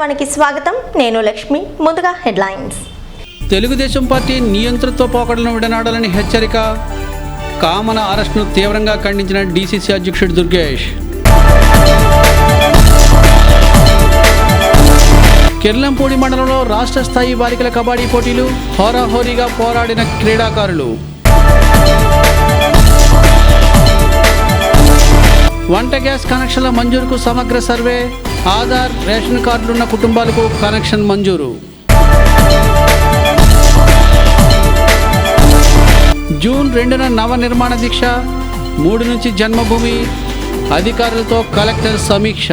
నమస్తే స్వాగతం. నేను లక్ష్మి. ముందుగా హెడ్లైన్స్. తెలుగుదేశం పార్టీ నియంతృత్వ పోకడలను విడనాడాలని హెచ్చరిక. కామన అరెస్టును తీవ్రంగా ఖండించిన డీసీసీ అధ్యక్షుడు దుర్గేష్. కిర్లంపూడి మండలంలో రాష్ట్ర స్థాయి బాలికల కబడ్డీ పోటీలు హోరాహోరీగా పోరాడిన క్రీడాకారులు. వంట గ్యాస్ కనెక్షన్ల మంజూరుకు సమగ్ర సర్వే ఆధార్ రేషన్ కార్డులున్న కుటుంబాలకు కనెక్షన్ మంజూరు. జూన్ రెండున నవ నిర్మాణ దీక్ష మూడు నుంచి జన్మభూమి అధికారులతో కలెక్టర్ సమీక్ష.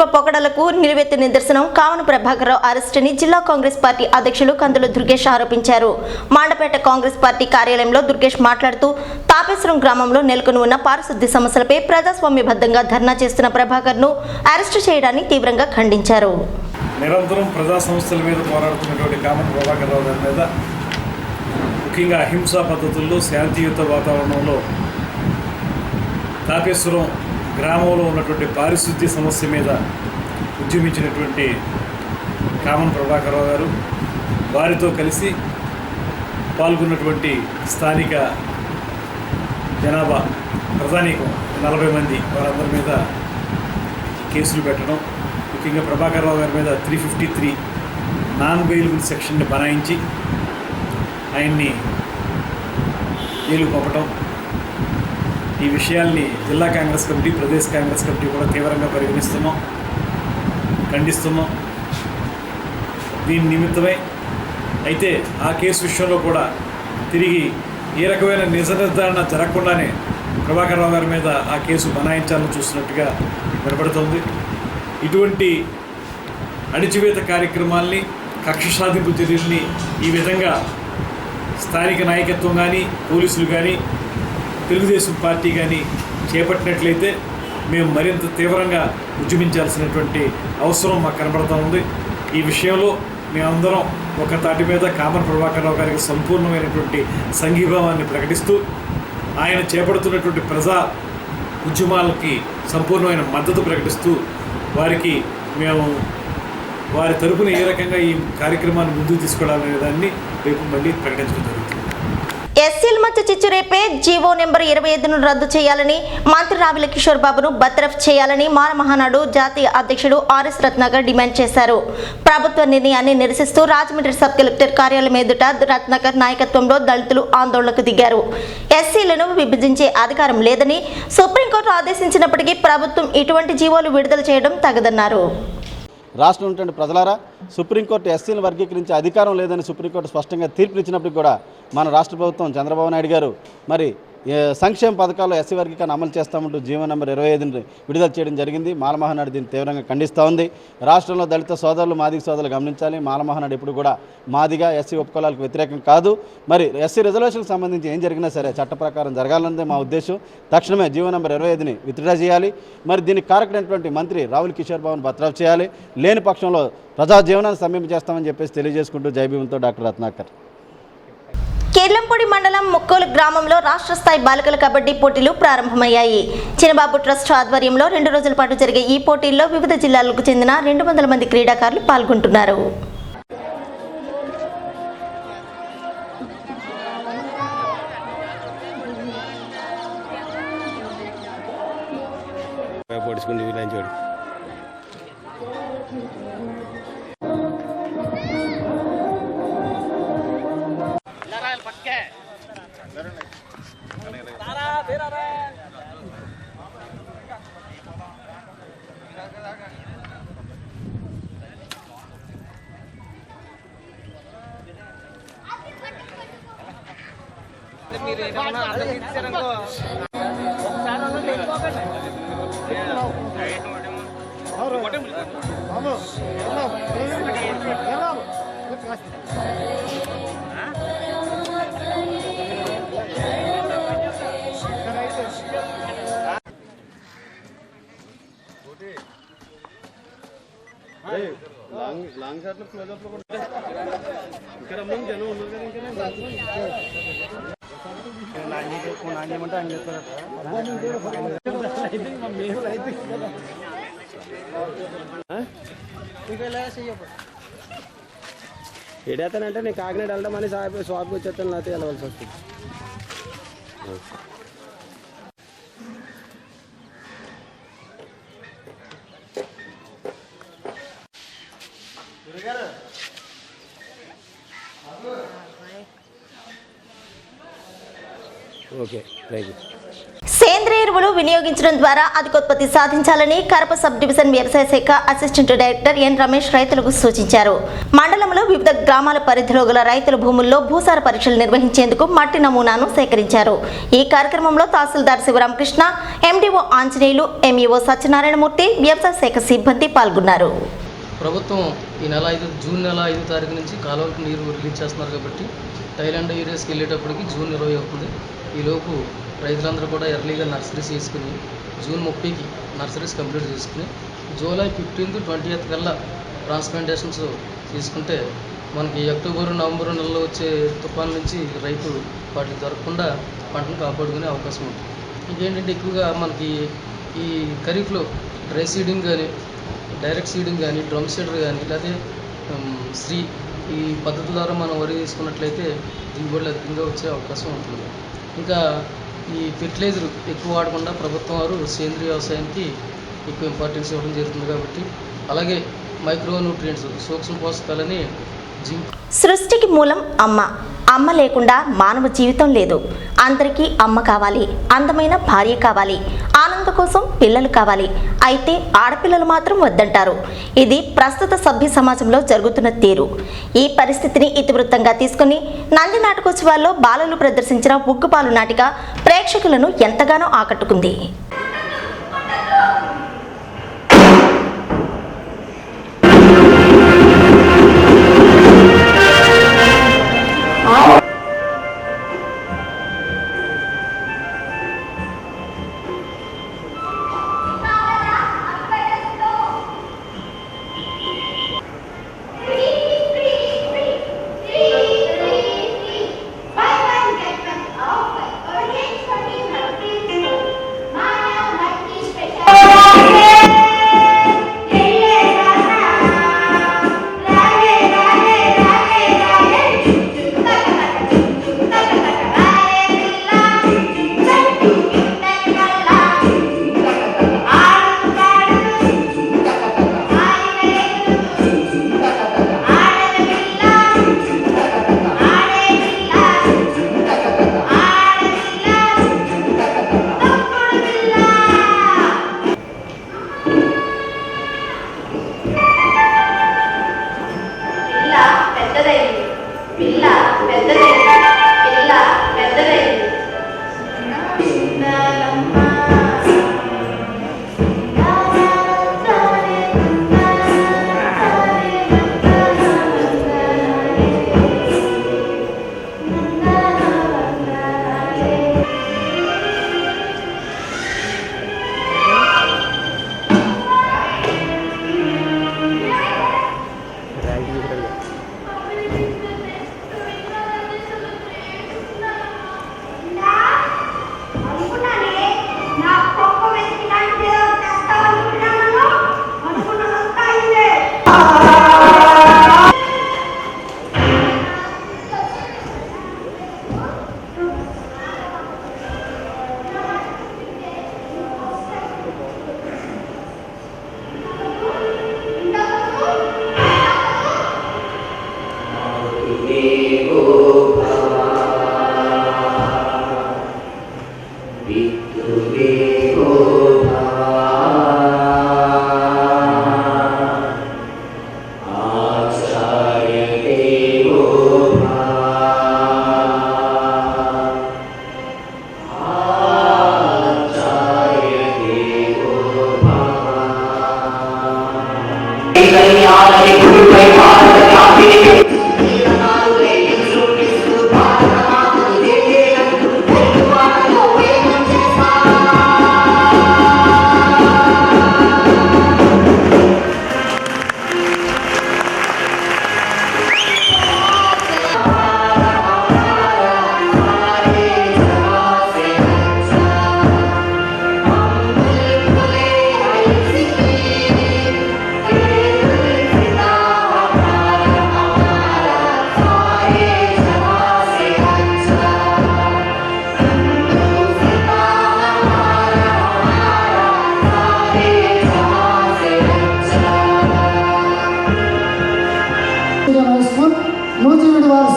ప్రభుత్వ పొగడలకు నిలువెత్తి నిదర్శనం కావన ప్రభాకరరావు అరెస్టుని జిల్లా కాంగ్రెస్ పార్టీ అధ్యక్షులు కందుల దుర్గేష్ ఆరోపించారు. మాండపేట కాంగ్రెస్ పార్టీ కార్యాలయంలో దుర్గేష్ మాట్లాడుతూ తాపేశ్వరం గ్రామంలో నెలకొని ఉన్న పారిశుద్ధ్య సమస్యలపై ప్రజాస్వామ్యబద్ధంగా ధర్నా చేస్తున్న ప్రభాకర్ను అరెస్టు చేయడాన్ని తీవ్రంగా ఖండించారు. నిరంతరం ప్రజా సంస్థల మీద పోరాడుతున్నటువంటి కామన్ ప్రభాకర్ రావు గారి మీద ముఖ్యంగా అహింసా పద్ధతుల్లో శాంతియుత వాతావరణంలో తాపేశ్వరం గ్రామంలో ఉన్నటువంటి పారిశుద్ధ్య సమస్య మీద ఉద్యమించినటువంటి కామన్ ప్రభాకర్ గారు వారితో కలిసి పాల్గొన్నటువంటి స్థానిక జనాభా ప్రధానికం నలభై మంది వారందరి మీద కేసులు పెట్టడం ముఖ్యంగా ప్రభాకర్ రావు గారి మీద three fifty three non bailable సెక్షన్ని బనాయించి ఆయన్ని జైలు పంపటం ఈ విషయాల్ని జిల్లా కాంగ్రెస్ కమిటీ ప్రదేశ్ కాంగ్రెస్ కమిటీ కూడా తీవ్రంగా పరిగణిస్తున్నాం ఖండిస్తున్నాం. దీని నిమిత్తమే అయితే ఆ కేసు విషయంలో కూడా తిరిగి ఏ రకమైన నిజ నిర్ధారణ జరగకుండానే ప్రభాకర్ రావు గారి మీద ఆ కేసు బనాయించాలని చూస్తున్నట్టుగా వినపడుతోంది. ఇటువంటి అణిచివేత కార్యక్రమాల్ని కక్ష సాధింపు చర్యల్ని ఈ విధంగా స్థానిక నాయకత్వం కానీ పోలీసులు కానీ తెలుగుదేశం పార్టీ కానీ చేపట్టినట్లయితే మేము మరింత తీవ్రంగా ఉద్యమించాల్సినటువంటి అవసరం మాకు కనబడుతూ ఉంది. ఈ విషయంలో మేమందరం ఒక తాటి మీద కామన్ ప్రభాకర్ రావు గారికి సంపూర్ణమైనటువంటి సంఘీభావాన్ని ప్రకటిస్తూ ఆయన చేపడుతున్నటువంటి ప్రజా ఉద్యమాలకి సంపూర్ణమైన మద్దతు ప్రకటిస్తూ వారికి మేము వారి తరపున ఏ రకంగా ఈ కార్యక్రమాన్ని ముందుకు తీసుకెళ్ళాలనే దాన్ని రేపు మళ్ళీ ప్రకటించడం ఎస్సీల మధ్య చిచ్చు రేపే జీవో నెంబర్ ఇరవై ఐదును రద్దు చేయాలని మంత్రి రావిల కిషోర్ బాబును బర్తరఫ్ చేయాలని మాల మహానాడు జాతీయ అధ్యక్షుడు ఆర్ఎస్ రత్నాకర్ డిమాండ్ చేశారు. ప్రభుత్వ నిర్ణయాన్ని నిరసిస్తూ రాజమండ్రి సబ్ కలెక్టర్ కార్యాలయం ఎదుట రత్నాకర్ నాయకత్వంలో దళితులు ఆందోళనకు దిగారు. ఎస్సీలను విభజించే అధికారం లేదని సుప్రీంకోర్టు ఆదేశించినప్పటికీ ప్రభుత్వం ఇటువంటి జీవోలు విడుదల చేయడం తగదన్నారు. రాష్ట్రంలో ఉన్నటువంటి ప్రజలారా సుప్రీంకోర్టు ఎస్సీని వర్గీకరించే అధికారం లేదని సుప్రీంకోర్టు స్పష్టంగా తీర్పునిచ్చినప్పటికీ కూడా మన రాష్ట్ర ప్రభుత్వం చంద్రబాబు నాయుడు గారు మరి సంక్షేమ పథకాలు ఎస్సీ వర్గీకరణ అమలు చేస్తామంటూ జీవో నెంబర్ ఇరవై ఐదుని విడుదల చేయడం జరిగింది. మాలమహానాడు దీన్ని తీవ్రంగా ఖండిస్తూ ఉంది. రాష్ట్రంలో దళిత సోదరులు మాదిగ సోదరులు గమనించాలి. మాలమహానాడు ఎప్పుడు కూడా మాదిగా ఎస్సీ ఉపకులాలకు వ్యతిరేకం కాదు. మరి ఎస్సీ రిజర్వేషన్కి సంబంధించి ఏం జరిగినా సరే చట్ట ప్రకారం జరగాలన్నదే మా ఉద్దేశం. తక్షణమే జీవో నెంబర్ ఇరవై ఐదుని విత్డ్రా చేయాలి. మరి దీనికి కారకుడైనటువంటి మంత్రి రాహుల్ కిషోర్ బాబును బర్తరఫ్ చేయాలి. లేని పక్షంలో ప్రజా జీవనాన్ని సమీప చేస్తామని చెప్పేసి తెలియజేసుకుంటూ జైభీమంతో డాక్టర్ రత్నాకర్. కేర్లంపూడి మండలం ముక్కోలు గ్రామంలో రాష్ట్ర స్థాయి బాలికల కబడ్డీ పోటీలు ప్రారంభమయ్యాయి. చినబాబు ట్రస్ట్ ఆధ్వర్యంలో రెండు రోజుల పాటు జరిగే ఈ పోటీల్లో వివిధ జిల్లాలకు చెందిన రెండు వందల మంది క్రీడాకారులు పాల్గొంటున్నారు. పొడుచుకుని వీళ్ళని చూడు లాంగ్ లాంగ్ షాట్లో క్లోజ్ అప్లో కూడా ఇక్కడ జనం ఉన్నారు కదా ఇంకా ఏడైతానంటే నేను కాకినాడ వెళ్ళడం అని షాప్ షాప్కి వచ్చేస్తాను లేకపోతే వెళ్ళవలసి వస్తుంది. ఓకే థ్యాంక్ యూ సేంద్రియ ఎరువులు వినియోగించడం ద్వారా అధికోత్పత్తి సాధించాలని కరప సబ్ డివిజన్ వ్యవసాయ శాఖ అసిస్టెంట్ డైరెక్టర్ ఎన్ రమేష్ రైతులకు సూచించారు. మండలంలో వివిధ గ్రామాల పరిధిలో గల రైతుల భూముల్లో భూసార పరీక్షలు నిర్వహించేందుకు మట్టి నమూనాను సేకరించారు. ఈ కార్యక్రమంలో తహసీల్దార్ శివరామకృష్ణ ఎండీఓ ఆంజనేయులు ఎంఈఓ సత్యనారాయణమూర్తి వ్యవసాయ శాఖ సిబ్బంది పాల్గొన్నారు. ప్రభుత్వం ఈ నెల ఐదు జూన్ నెల ఐదో తారీఖు నుంచి కాలువలకు నీరు రిలీజ్ చేస్తున్నారు కాబట్టి టైలాండ్ ఏరియాస్కి వెళ్ళేటప్పటికి జూన్ ఇరవై అవుతుంది ఈలోపు రైతులందరూ కూడా ఎర్లీగా నర్సరీస్ తీసుకుని జూన్ ముప్పైకి నర్సరీస్ కంప్లీట్ చేసుకుని జూలై ఫిఫ్టీన్త్ ట్వంటీ ఎయిత్ కల్లా ట్రాన్స్ప్లాంటేషన్స్ తీసుకుంటే మనకి అక్టోబర్ నవంబర్ నెలలో వచ్చే తుఫాన్ నుంచి రైతు వాటికి దొరకకుండా పంటను కాపాడుకునే అవకాశం ఉంటుంది. ఇంకేంటంటే ఎక్కువగా మనకి ఈ ఖరీఫ్లో డ్రై సీడింగ్ కానీ డైరెక్ట్ సీడింగ్ కానీ డ్రమ్ సీడర్ కానీ లేకపోతే శ్రీ ఈ పద్ధతి ద్వారా మనం వరి తీసుకున్నట్లయితే దిగుబడులు అధికంగా వచ్చే అవకాశం ఉంటుంది. ఇంకా ఈ ఫెర్టిలైజర్ ఎక్కువ వాడకుండా ప్రభుత్వం వారు సేంద్రియ వ్యవసాయానికి ఎక్కువ ఇంపార్టెన్స్ ఇవ్వడం జరుగుతుంది కాబట్టి అలాగే మైక్రో న్యూట్రియంట్స్ సూక్ష్మ పోషకాలని సృష్టికి మూలం అమ్మ. అమ్మ లేకుండా మానవ జీవితం లేదు. అందరికీ అమ్మ కావాలి అందమైన భార్య కావాలి ఆనంద కోసం పిల్లలు కావాలి. అయితే ఆడపిల్లలు మాత్రం వద్దంటారు. ఇది ప్రస్తుత సభ్య సమాజంలో జరుగుతున్న తీరు. ఈ పరిస్థితిని ఇతివృత్తంగా తీసుకుని నంది నాటకోత్సవాల్లో బాలలు ప్రదర్శించిన ఉగ్గుపాలు నాటిక ప్రేక్షకులను ఎంతగానో ఆకట్టుకుంది.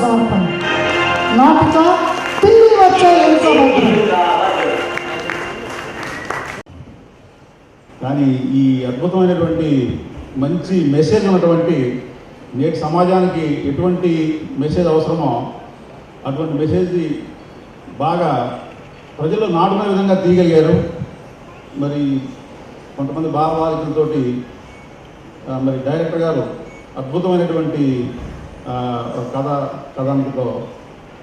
సమర్పణ. నాటిక తిరిగి వచ్చే కానీ ఈ అద్భుతమైనటువంటి మంచి మెసేజ్ ఉన్నటువంటి నేటి సమాజానికి ఎటువంటి మెసేజ్ అవసరమో అటువంటి మెసేజ్ బాగా ప్రజలు నాటుకునే విధంగా తీయగలిగారు. మరి కొంతమంది భావవాదికులతో మరి డైరెక్టర్ గారు అద్భుతమైనటువంటి కథ కథానికతో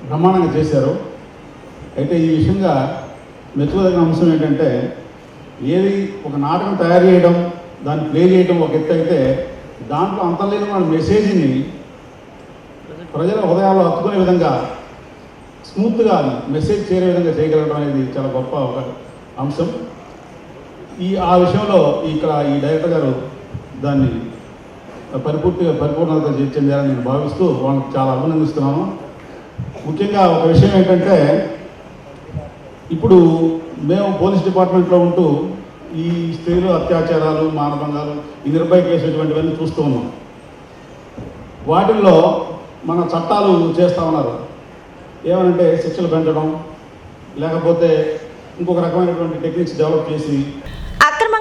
బ్రహ్మాండంగా చేశారు. అయితే ఈ విషయంగా మెచ్చుకోదగిన అంశం ఏంటంటే ఏది ఒక నాటకం తయారు చేయడం దాన్ని ప్లే చేయడం ఒక ఎత్తు అయితే దాంట్లో అంతర్లేని మన మెసేజ్ని ప్రజల హృదయాల్లో హత్తుకునే విధంగా స్మూత్గా మెసేజ్ చేరే విధంగా చేయగలగడం అనేది చాలా గొప్ప ఒక అంశం. ఈ ఆ విషయంలో ఇక్కడ ఈ డైరెక్టర్ గారు దాన్ని పరిపూర్తిగా పరిపూర్ణత చే- చెందారని నేను భావిస్తూ వాళ్ళకి చాలా అభినందిస్తున్నాను. ముఖ్యంగా ఒక విషయం ఏంటంటే ఇప్పుడు మేము పోలీస్ డిపార్ట్మెంట్లో ఉంటూ ఈ స్త్రీలు అత్యాచారాలు మానభంగాలు ఈ నిర్భయ కేసు ఇటువంటివన్నీ చూస్తూ ఉన్నాం. వాటిల్లో మన చట్టాలు చేస్తూ ఉన్నారు. ఏమనంటే శిక్షలు పెంచడం లేకపోతే ఇంకొక రకమైనటువంటి టెక్నిక్స్ డెవలప్ చేసి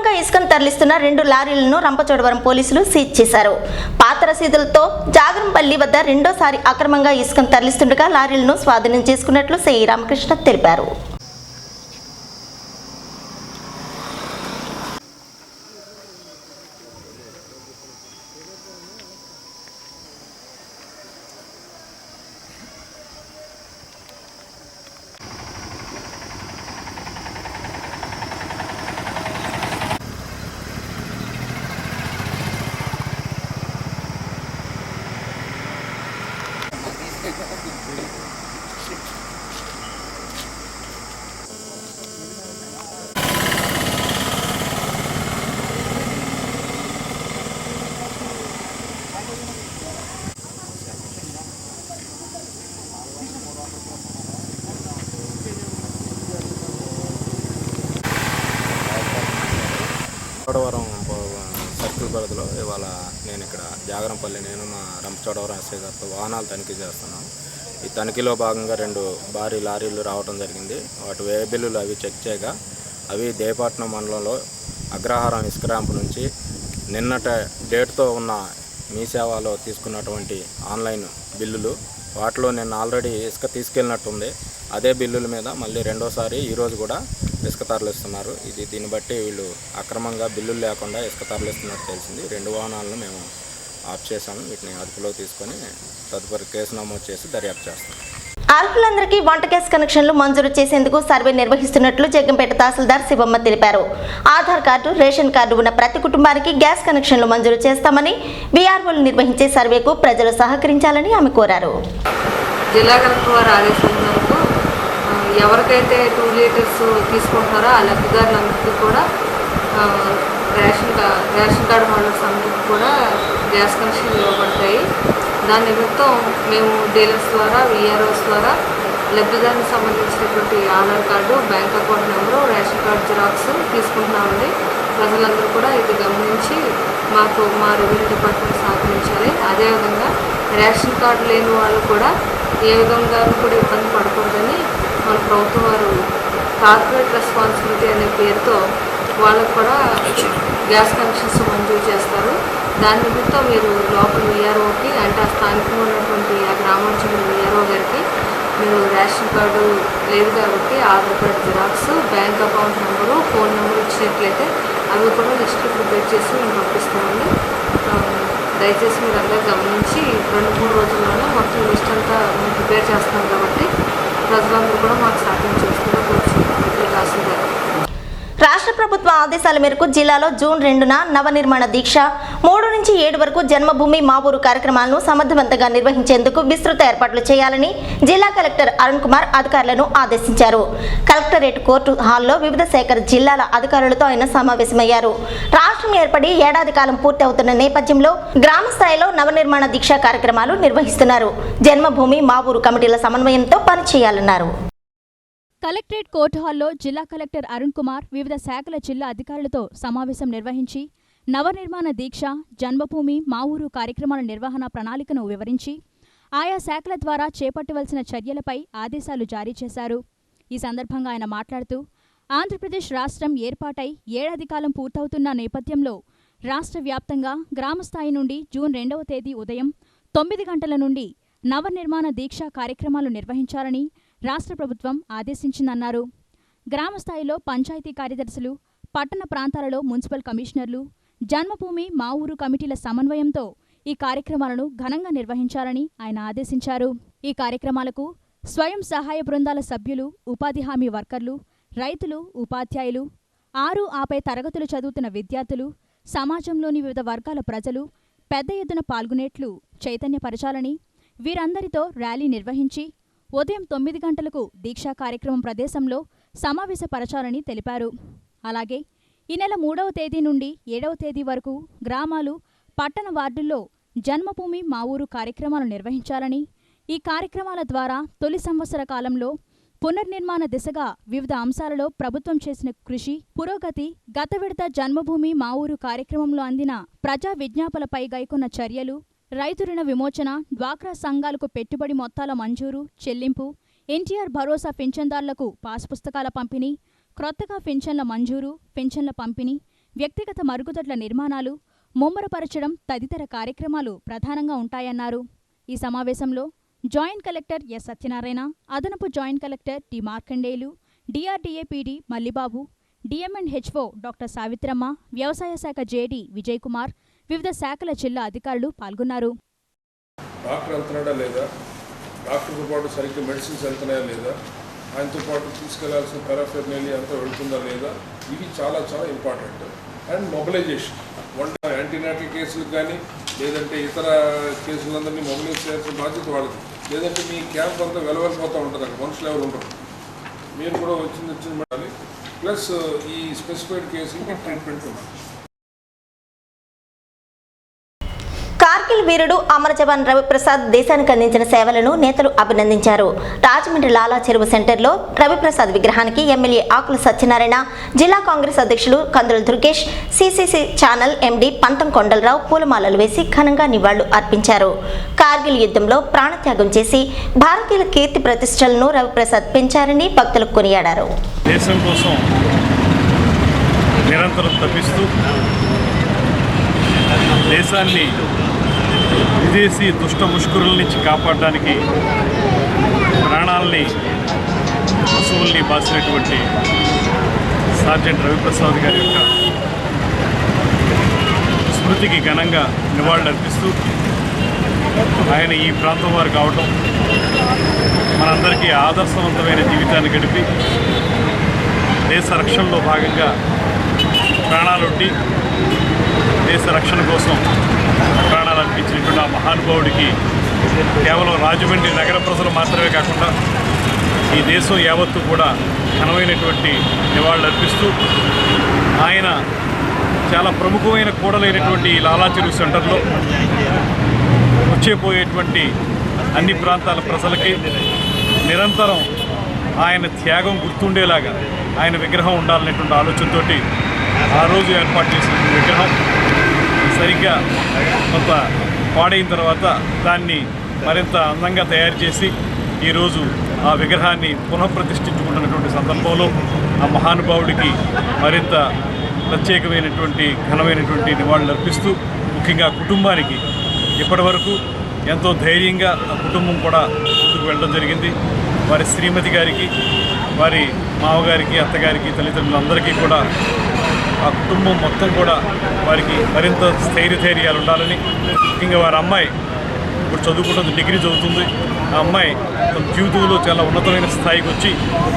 అక్రమంగా ఇసుకను తరలిస్తున్న రెండు లారీలను రంపచోడవరం పోలీసులు సీజ్ చేశారు. పాత రసీదులతో జాగరంపల్లి వద్ద రెండోసారి అక్రమంగా ఇసుకను తరలిస్తుండగా లారీలను స్వాధీనం చేసుకున్నట్లు సేయి రామకృష్ణ తెలిపారు. పరిధిలో ఇవాళ నేను ఇక్కడ జాగరంపల్లి నేను మా రంపచోడవరం ఎస్ఐ గారితో వాహనాలు తనిఖీ చేస్తున్నాం. ఈ తనిఖీలో భాగంగా రెండు భారీ లారీలు రావడం జరిగింది. వాటి వ్యయ బిల్లులు అవి చెక్ చేయగా అవి దేవపట్నం మండలంలో అగ్రహారం ఇసుక నుంచి నిన్నట డేట్తో ఉన్న మీ సేవలో తీసుకున్నటువంటి ఆన్లైన్ బిల్లులు వాటిలో నేను ఆల్రెడీ ఇసుక తీసుకెళ్ళినట్టుంది. అదే బిల్లుల మీద మళ్ళీ రెండోసారి ఈరోజు కూడా ఇసుక తరలిస్తున్నారు ఇది దీన్ని బట్టి వీళ్ళు అక్రమంగా బిల్లులు లేకుండా ఇసుక తరలిస్తున్నట్టు తెలిసింది. రెండు వాహనాలను మేము ఆఫ్ చేశాము. వీటిని అదుపులో తీసుకొని తదుపరి కేసు నమోదు చేసి దర్యాప్తు చేస్తాం. అర్హులందరికీ వంట గ్యాస్ కనెక్షన్లు మంజూరు చేసేందుకు సర్వే నిర్వహిస్తున్నట్లు జగ్గంపేట తహసీల్దార్ శివమ్మ తెలిపారు. ఆధార్ కార్డు రేషన్ కార్డు ఉన్న ప్రతి కుటుంబానికి గ్యాస్ కనెక్షన్లు మంజూరు చేస్తామని బీఆర్ఓలు నిర్వహించే సర్వేకు ప్రజలు సహకరించాలని ఆమె కోరారు. జిల్లా కలెక్టర్ వారి ఆదేశాల మేరకు ఎవరికైతే టూ లీటర్స్ తీసుకుంటున్నారో ఆ లబ్ధిదారులందరికీ కూడా ration card ration card holders అందరికీ కూడా గ్యాస్ కనెక్షన్ ఇవ్వబడతాయి. దాని నిమిత్తం మేము డీలర్స్ ద్వారా విఆర్ఓస్ ద్వారా లబ్ధిదారునికి సంబంధించినటువంటి Aadhaar card bank account number ration card xerox తీసుకుంటున్నామండి. ప్రజలందరూ కూడా ఇది గమనించి మాకు మా రెవెన్యూ డిపార్ట్మెంట్ సహకరించాలి. అదేవిధంగా రేషన్ కార్డు లేని వాళ్ళు కూడా ఏ విధంగా కూడా ఇబ్బంది పడకూడదని మన ప్రభుత్వం వారు కార్పొరేట్ రెస్పాన్సిబిలిటీ అనే పేరుతో వాళ్ళకు కూడా గ్యాస్ కనెక్షన్స్ మంజూరు చేస్తారు. దాని నిమిత్తం మీరు లోకల్ విఆర్ఓకి అంటే ఆ స్థానికంగా ఉన్నటువంటి ఆ గ్రామానికి విఆర్ఓ గారికి మీరు రేషన్ కార్డు లేదు కాబట్టి Aadhaar card xerox bank account number phone number ఇచ్చినట్లయితే అవి కూడా లిస్ట్ ప్రిపేర్ చేసి మేము పంపిస్తామండి. దయచేసి మీరు అందరూ గమనించి రెండు మూడు రోజుల్లోనే మొత్తం లిస్ట్ అంతా మేము ప్రిపేర్ చేస్తాం కాబట్టి ప్రజలందరూ కూడా మాకు సాధించవచ్చు రాష్ట్ర ప్రభుత్వ ఆదేశాల మేరకు జిల్లాలో జూన్ రెండున నవనిర్మాణ దీక్ష మూడు నుంచి ఏడు వరకు జన్మభూమి మా ఊరు కార్యక్రమాలను సమర్థవంతంగా నిర్వహించేందుకు విస్తృత ఏర్పాట్లు చేయాలని జిల్లా కలెక్టర్ అరుణ్ కుమార్ అధికారులను ఆదేశించారు. కలెక్టరేట్ కోర్టు హాల్లో వివిధ శాఖల జిల్లాల అధికారులతో ఆయన సమావేశమయ్యారు. రాష్ట్రం ఏర్పడి ఏడాది కాలం పూర్తి అవుతున్న నేపథ్యంలో గ్రామ స్థాయిలో నవనిర్మాణ దీక్ష కార్యక్రమాలు నిర్వహిస్తున్నారు. జన్మభూమి మా ఊరు కమిటీల సమన్వయంతో పనిచేయాలన్నారు. కలెక్టరేట్ కోర్టు హాల్లో జిల్లా కలెక్టర్ అరుణ్ కుమార్ వివిధ శాఖల జిల్లా అధికారులతో సమావేశం నిర్వహించి నవనిర్మాణ దీక్ష జన్మభూమి మా ఊరు కార్యక్రమాల నిర్వహణ ప్రణాళికను వివరించి ఆయా శాఖల ద్వారా చేపట్టవలసిన చర్యలపై ఆదేశాలు జారీ చేశారు. ఈ సందర్భంగా ఆయన మాట్లాడుతూ ఆంధ్రప్రదేశ్ రాష్ట్రం ఏర్పాటై ఏడాది కాలం పూర్తవుతున్న నేపథ్యంలో రాష్ట్ర వ్యాప్తంగా గ్రామస్థాయి నుండి జూన్ రెండవ తేదీ ఉదయం తొమ్మిది గంటల నుండి నవనిర్మాణ దీక్ష కార్యక్రమాలు నిర్వహించాలని రాష్ట్ర ప్రభుత్వం ఆదేశించిందన్నారు. గ్రామస్థాయిలో పంచాయతీ కార్యదర్శులు పట్టణ ప్రాంతాలలో మున్సిపల్ కమిషనర్లు జన్మభూమి మా ఊరు కమిటీల సమన్వయంతో ఈ కార్యక్రమాలను ఘనంగా నిర్వహించాలని ఆయన ఆదేశించారు. ఈ కార్యక్రమాలకు స్వయం సహాయ బృందాల సభ్యులు ఉపాధి హామీ వర్కర్లు రైతులు ఉపాధ్యాయులు ఆరు ఆపై తరగతులు చదువుతున్న విద్యార్థులు సమాజంలోని వివిధ వర్గాల ప్రజలు పెద్ద ఎత్తున పాల్గొనేట్లు చైతన్యపరచాలని వీరందరితో ర్యాలీ నిర్వహించి ఉదయం తొమ్మిది గంటలకు దీక్షా కార్యక్రమం ప్రదేశంలో సమావేశపరచాలని తెలిపారు. అలాగే ఈ నెల మూడవ తేదీ నుండి ఏడవ తేదీ వరకు గ్రామాలు పట్టణ వార్డుల్లో జన్మభూమి మా ఊరు కార్యక్రమాలు నిర్వహించాలని ఈ కార్యక్రమాల ద్వారా తొలి సంవత్సర కాలంలో పునర్నిర్మాణ దిశగా వివిధ అంశాలలో ప్రభుత్వం చేసిన కృషి పురోగతి గత విడత జన్మభూమి మా ఊరు కార్యక్రమంలో అందిన ప్రజా విజ్ఞాపనలపై గైకొన్న చర్యలు రైతు రుణ విమోచన డ్వాక్రా సంఘాలకు పెట్టుబడి మొత్తాల మంజూరు చెల్లింపు ఎన్టీఆర్ భరోసా పింఛన్దారులకు పాస్ పుస్తకాల పంపిణీ క్రొత్తగా పింఛన్ల మంజూరు పింఛన్ల పంపిణీ వ్యక్తిగత మరుగుదొడ్ల నిర్మాణాలు ముమ్మరపరచడం తదితర కార్యక్రమాలు ప్రధానంగా ఉంటాయన్నారు. ఈ సమావేశంలో జాయింట్ కలెక్టర్ ఎస్ సత్యనారాయణ అదనపు joint collector T Markandeyulu DRDA PD Mallibabu DM and HO doctor Savitramma వ్యవసాయ శాఖ జేడీ విజయ్ కుమార్ వివిధ శాఖల జిల్లా అధికారులు పాల్గొన్నారు. డాక్టర్ వెళ్తున్నాడా లేదా? డాక్టర్తో పాటు సరిగ్గా మెడిసిన్స్ వెళ్తున్నాయా లేదా? ఆయనతో పాటు తీసుకెళ్ళాల్సిన పెరాఫెర్నెలి అంతా వెళ్తుందా లేదా? ఇవి చాలా చాలా important. And mobilisation. One antenatal కేసులకు కానీ లేదంటే ఇతర కేసులందరినీ మొబిలైజ్ చేయాల్సిన బాధ్యత వాళ్ళది. లేదంటే మీ క్యాంప్ అంతా వెలవెలిపోతూ ఉంటుంది అక్కడ మనుషులు ఎవరు ఉండరు. మీరు కూడా వచ్చింది వచ్చింది ప్లస్ ఈ స్పెసిఫైడ్ కేసులకి ట్రీట్మెంట్ ఉండాలి. కార్గిల్ వీరుడు అమర జవాన్ రవిప్రసాద్ దేశానికి అందించిన సేవలను నేతలు అభినందించారు. రాజమండ్రి లాలా చెరువు సెంటర్లో రవిప్రసాద్ విగ్రహానికి ఎమ్మెల్యే ఆకుల సత్యనారాయణ జిల్లా కాంగ్రెస్ అధ్యక్షులు Kandula Durgesh CCC channel MD Pantham Kondalarao పూలమాలలు వేసి ఘనంగా నివాళులు అర్పించారు. కార్గిల్ యుద్ధంలో ప్రాణత్యాగం చేసి భారతీయుల కీర్తి ప్రతిష్టలను రవిప్రసాద్ పెంచారని భక్తులు కొనియాడారు. దేశం కోసం నిరంతరం తప్పిస్తూ దేశాన్ని విదేశీ దుష్ట ముష్కరుల నుంచి కాపాడడానికి ప్రాణాలని పశువుల్ని బాసినటువంటి సార్జెంట్ రవిప్రసాద్ గారి యొక్క స్మృతికి ఘనంగా నివాళులర్పిస్తూ ఆయన ఈ ప్రాంతం వారు కావటం మనందరికీ ఆదర్శవంతమైన జీవితాన్ని గడిపి దేశ రక్షణలో భాగంగా ప్రాణాలొడ్డి దేశ రక్షణ కోసం ఇచ్చినటువంటి ఆ మహానుభావుడికి కేవలం రాజమండ్రి నగర ప్రజలు మాత్రమే కాకుండా ఈ దేశం యావత్తు కూడా ఘనమైనటువంటి నివాళులు అర్పిస్తూ ఆయన చాలా ప్రముఖమైన కూడలైనటువంటి ఈ సెంటర్లో వచ్చేపోయేటువంటి అన్ని ప్రాంతాల ప్రజలకి నిరంతరం ఆయన త్యాగం గుర్తుండేలాగా ఆయన విగ్రహం ఉండాలనేటువంటి ఆలోచనతోటి ఆ రోజు ఏర్పాటు చేసిన విగ్రహం. సరిగ్గా కొంత పాడైన తర్వాత దాన్ని మరింత అందంగా తయారు చేసి ఈరోజు ఆ విగ్రహాన్ని పునఃప్రతిష్ఠించుకుంటున్నటువంటి సందర్భంలో ఆ మహానుభావుడికి మరింత ప్రత్యేకమైనటువంటి ఘనమైనటువంటి నివాళులు అర్పిస్తూ ముఖ్యంగా కుటుంబానికి ఇప్పటివరకు ఎంతో ధైర్యంగా ఆ కుటుంబం కూడా ముందుకు వెళ్ళడం జరిగింది. వారి శ్రీమతి గారికి వారి మామగారికి అత్తగారికి తల్లిదండ్రులందరికీ కూడా ఆ కుటుంబం మొత్తం కూడా వారికి మరింత స్థైర్యధైర్యాలు ఉండాలని. ముఖ్యంగా వారి అమ్మాయి ఇప్పుడు చదువుకుంటుంది డిగ్రీ చదువుతుంది. ఆ అమ్మాయి తన జీవితంలో చాలా ఉన్నతమైన స్థాయికి వచ్చి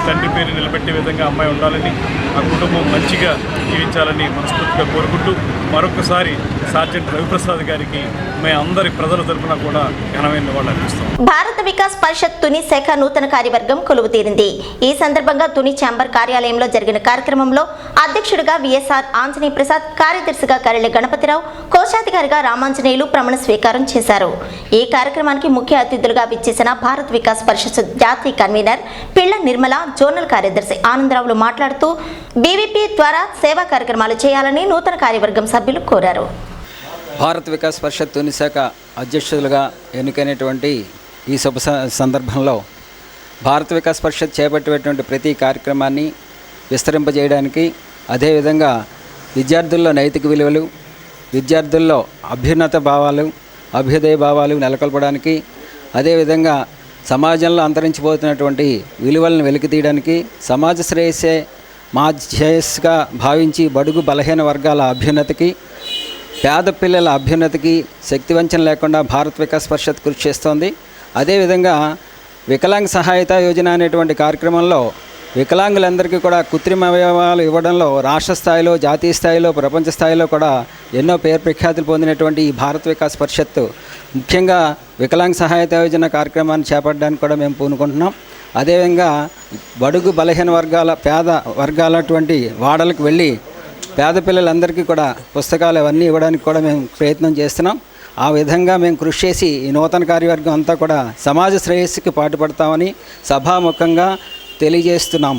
తండ్రి పేరు నిలబెట్టే విధంగా అమ్మాయి ఉండాలని ఆ కుటుంబం మంచిగా జీవించాలని మనస్ఫూర్తిగా కోరుకుంటూ మరొకసారి సార్జెంట్ రవిప్రసాద్ గారికి మేము అందరి ప్రజల తరఫున కూడా ఘనమైన వాళ్ళు అర్పిస్తాం భారత వికాస్ పరిషత్ తుని శాఖ నూతన కార్యవర్గం కొలువు తీరింది ఈ సందర్భంగా తుని ఛాంబర్ కార్యాలయంలో జరిగిన కార్యక్రమంలో అధ్యక్షుడిగా విఎస్ఆర్ ఆంజనేయ ప్రసాద్ కార్యదర్శిగా కరళి గణపతిరావు కోశాధికారిగా రామాంజనేయులు ప్రమాణ స్వీకారం చేశారు. ఈ కార్యక్రమానికి ముఖ్య అతిథులుగా విచ్చేసిన భారత్ వికాస్ పరిషత్ జాతీయ కన్వీనర్ పిళ్ళ నిర్మల జోనల్ కార్యదర్శి ఆనందరావులు మాట్లాడుతూ బీవీపీ ద్వారా సేవా కార్యక్రమాలు చేయాలని నూతన కార్యవర్గం సభ్యులు కోరారు. భారత్ వికాస్ పరిషత్ తొలి శాఖ అధ్యక్షులుగా ఎన్నికైనటువంటి ఈ శుభ స- సందర్భంలో భారత వికాస్ పరిషత్ చేపట్టేటువంటి ప్రతి కార్యక్రమాన్ని విస్తరింపజేయడానికి అదేవిధంగా విద్యార్థుల్లో నైతిక విలువలు విద్యార్థుల్లో అభ్యున్నత భావాలు అభ్యుదయ భావాలు నెలకొల్పడానికి అదేవిధంగా సమాజంలో అంతరించిపోతున్నటువంటి విలువలను వెలికితీయడానికి సమాజ శ్రేయస్సే మా శ్రేయస్సుగా భావించి బడుగు బలహీన వర్గాల అభ్యున్నతికి పేద పిల్లల అభ్యున్నతికి శక్తివంచన లేకుండా భారత్ వికాస్ పరిషత్ కృషి చేస్తోంది. అదేవిధంగా వికలాంగ్ సహాయత యోజన అనేటువంటి కార్యక్రమంలో వికలాంగులందరికీ కూడా కృత్రిమ అవయవాలు ఇవ్వడంలో రాష్ట్ర స్థాయిలో జాతీయ స్థాయిలో ప్రపంచ స్థాయిలో కూడా ఎన్నో పేరు ప్రఖ్యాతులు పొందినటువంటి ఈ భారత్ వికాస్ పరిషత్ ముఖ్యంగా వికలాంగ్ సహాయత యోజన కార్యక్రమాన్ని చేపట్టడానికి కూడా మేము పూనుకుంటున్నాం. అదేవిధంగా బడుగు బలహీన వర్గాల పేద వర్గాలటువంటి వాడలకు వెళ్ళి పేద పిల్లలందరికీ కూడా పుస్తకాలు అవన్నీ ఇవ్వడానికి కూడా మేము ప్రయత్నం చేస్తున్నాం. ఆ విధంగా మేము కృషి చేసి ఈ నూతన కార్యవర్గం అంతా కూడా సమాజ శ్రేయస్సుకి పాటుపడతామని సభాముఖంగా తెలియజేస్తున్నాం.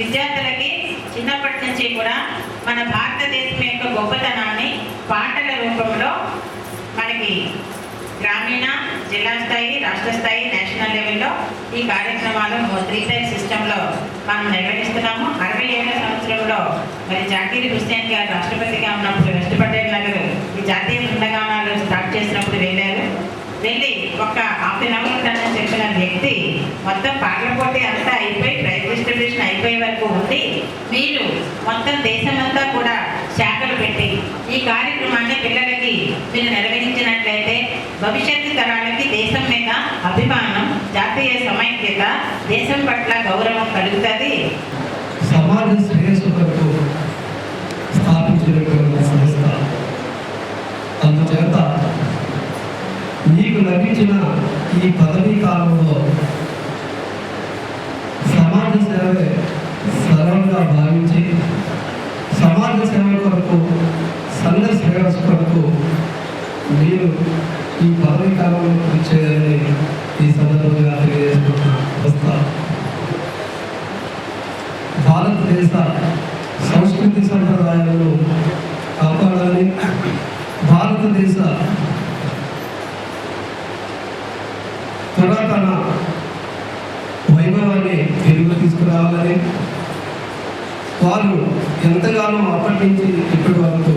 విద్యార్థులకి చిన్నప్పటి నుంచి కూడా మన భారతదేశం యొక్క గొప్పతనాన్ని పాటల రూపంలో మనకి గ్రామీణ జిల్లా స్థాయి రాష్ట్ర స్థాయి నేషనల్ లెవెల్లో ఈ కార్యక్రమాలు త్రీ టైర్ సిస్టంలో మనం నిర్వహిస్తున్నాము. అరవై ఏడవ సంవత్సరంలో మరి జాకీర్ హుస్సేన్ గారు రాష్ట్రపతిగా ఉన్నప్పుడు వెస్ట్ పటేల్ నగర్ ఈ జాతీయ బృందగానాలు స్థాపించారు వెళ్ళి ఒక హాఫ్ అన్ అవర్ ఉంటానని చెప్పిన వ్యక్తి మొత్తం పాటల పోటీ అంతా అయిపోయి ప్రైజ్ డిస్ట్రిబ్యూషన్ అయిపోయే వరకు ఉండి మీరు మొత్తం దేశమంతా కూడా శాఖలు పెట్టి ఈ కార్యక్రమాన్ని పిల్లలకి మీరు నిర్వహించినట్లయితే భవిష్యత్తు తరాలకి దేశం మీద అభిమానం జాతీయ సమైక్యత దేశం పట్ల గౌరవం కలుగుతుంది. సమాజ శ్రేయస్సు మీకు లభించిన ఈ పదవీ కాలంలో సమాజ సేవే సరళంగా భావించి సమాజ సేవ కొరకు సంఘ సేవ కొరకు మీరు ఈ పదవీ కాలంలో కృషి ఎంతగానో అప్పటి నుంచి ఇప్పటి వరకు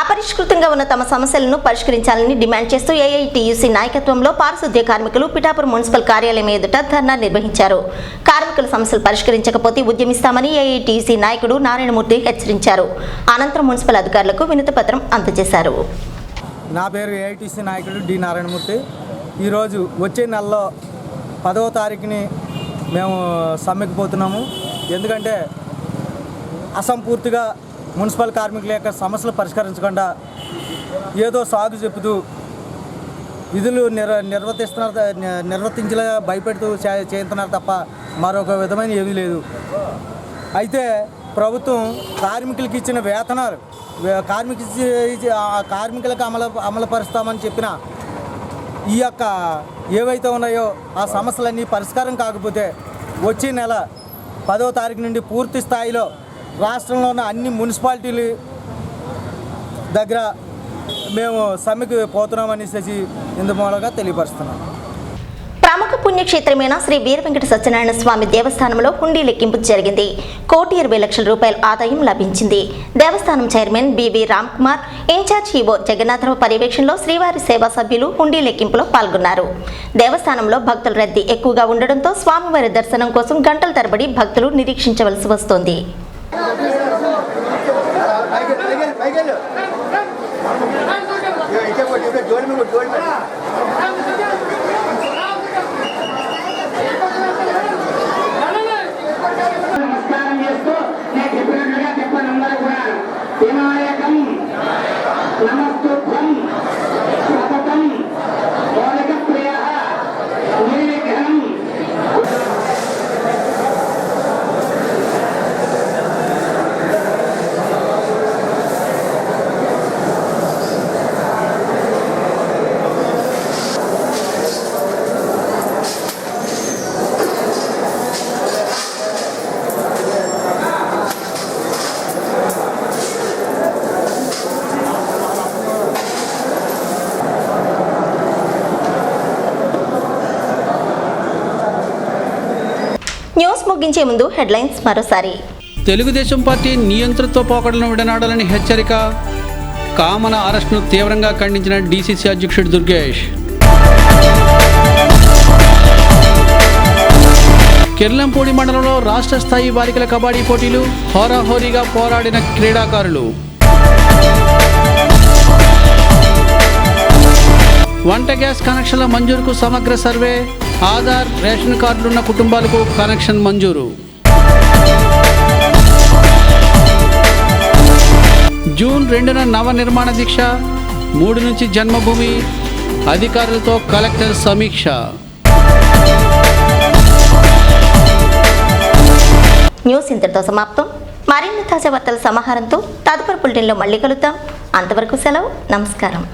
అపరిష్కృతంగా ఉన్న తమ సమస్యలను పరిష్కరించాలని డిమాండ్ చేస్తూ ఏఐటీయూసీ నాయకత్వంలో పారిశుద్ధ్య కార్మికులు పిఠాపురం మున్సిపల్ కార్యాలయం ఎదుట ధర్నా నిర్వహించారు. కార్మికుల సమస్యలు పరిష్కరించకపోతే ఉద్యమిస్తామని ఏఐటీయూసీ నాయకుడు నారాయణమూర్తి హెచ్చరించారు. అనంతరం మున్సిపల్ అధికారులకు వినతి పత్రం అందజేశారు. నా పేరు ఏఐటీసీ నాయకుడు డి నారాయణమూర్తి. ఈరోజు వచ్చే నెలలో పదవ తారీఖుని మేము సమ్మెకి పోతున్నాము. ఎందుకంటే అసంపూర్తిగా మున్సిపల్ కార్మికుల యొక్క సమస్యలు పరిష్కరించకుండా ఏదో సాగు చెబుతూ విధులు నిర్ నిర్వర్తిస్తున్నారు ని- నిర్వర్తించలే భయపెడుతూ చే- చేస్తున్నారు తప్ప మరొక విధమైన ఏమీ లేదు. అయితే ప్రభుత్వం కార్మికులకి ఇచ్చిన వేతనాలు కార్మిక కార్మికులకు అమలు అమలుపరుస్తామని చెప్పిన ఈ యొక్క ఏవైతే ఉన్నాయో ఆ సమస్యలన్నీ పరిష్కారం కాకపోతే వచ్చే నెల పదో తారీఖు నుండి పూర్తి స్థాయిలో రాష్ట్రంలో ఉన్న అన్ని మున్సిపాలిటీలు దగ్గర మేము సమ్మెకి పోతున్నామనేసి ఇందు మూలంగా తెలియపరుస్తున్నాం. ప్రముఖ పుణ్యక్షేత్రమైన శ్రీ వీర వెంకట సత్యనారాయణ స్వామి దేవస్థానంలో హుండీ లెక్కింపు జరిగింది. కోటి ఇరవై లక్షల రూపాయల ఆదాయం లభించింది. దేవస్థానం chairman BV Ram Kumar in charge EO Jagannatharao పర్యవేక్షణలో శ్రీవారి సేవా సభ్యులు హుండీ లెక్కింపులో పాల్గొన్నారు. దేవస్థానంలో భక్తుల రద్దీ ఎక్కువగా ఉండడంతో స్వామివారి దర్శనం కోసం గంటల తరబడి భక్తులు నిరీక్షించవలసి వస్తోంది. నమస్కారం చేస్తూ నేను చెప్పినట్లుగా చెప్పండి అందరూ కూడా ముగించే ముందు హెడ్లైన్స్ మరోసారి. తెలుగుదేశం పార్టీ నియంతృత్వ పోకడలను విడనాడాలని హెచ్చరిక కామన అరెస్టును తీవ్రంగా ఖండించిన డీసీసీ అధ్యక్షుడు దుర్గేష్. కిర్లంపూడి మండలంలో రాష్ట్ర స్థాయి బాలికల కబడ్డీ పోటీలు హోరాహోరీగా పోరాడిన క్రీడాకారులు. వంట గ్యాస్ కనెక్షన్ల మంజూరుకు సమగ్ర సర్వే ఆధార్ రేషన్ కార్డులున్న కుటుంబాలకు కనెక్షన్ మంజూరు. జూన్ రెండున నవ నిర్మాణ దీక్ష మూడు నుంచి జన్మభూమి అధికారులతో కలెక్టర్ సమీక్ష. న్యూస్ ఇంతటితో సమాప్తం. మరిన్ని తాజా వార్తల సమాహారంతో తదుపరి బులెటిన్లో మళ్ళీ కలుద్దాం. అంతవరకు సెలవు నమస్కారం.